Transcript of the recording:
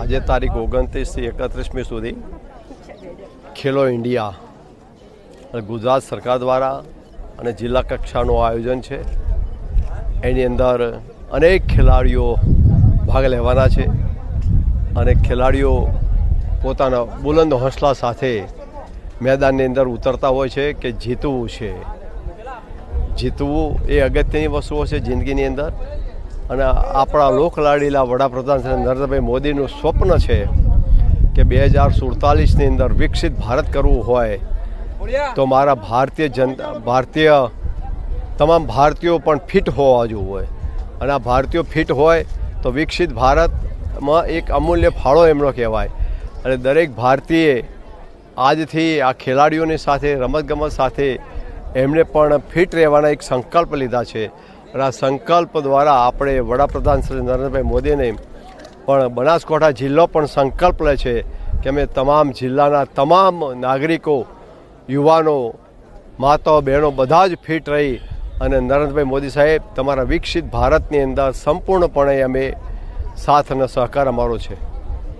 આજે તારીખ ઓગણત્રીસથી એકત્રીસમી સુધી ખેલો ઇન્ડિયા ગુજરાત સરકાર દ્વારા અને જિલ્લા કક્ષાનું આયોજન છે. એની અંદર અનેક ખેલાડીઓ ભાગ લેવાના છે અને ખેલાડીઓ પોતાના બુલંદ હોંસલા સાથે મેદાનની અંદર ઉતરતા હોય છે કે જીતવું છે. જીતવું એ અગત્યની વસ્તુઓ છે જિંદગીની અંદર. અને આપણા લોકલાડીલા વડાપ્રધાન શ્રી નરેન્દ્રભાઈ મોદીનું સ્વપ્ન છે કે બે હજાર સુડતાલીસની અંદર વિકસિત ભારત કરવું હોય તો મારા ભારતીય જનતા ભારતીય તમામ ભારતીયો પણ ફિટ હોવા જોઈએ અને આ ભારતીયો ફિટ હોય તો વિકસિત ભારતમાં એક અમૂલ્ય ફાળો એમનો કહેવાય. અને દરેક ભારતીય આજથી આ ખેલાડીઓની સાથે, રમતગમત સાથે એમણે પણ ફિટ રહેવાના એક સંકલ્પ લીધા છે. અને આ સંકલ્પ દ્વારા આપણે વડાપ્રધાન શ્રી નરેન્દ્રભાઈ મોદીને પણ બનાસકાંઠા જિલ્લો પણ સંકલ્પ લે છે કે અમે તમામ જિલ્લાના તમામ નાગરિકો, યુવાનો માતાઓ બહેનો બધા જ ફિટ રહી અને નરેન્દ્રભાઈ મોદી સાહેબ, તમારા વિકસિત ભારતની અંદર સંપૂર્ણપણે અમે સાથ અને સહકાર અમારો છે.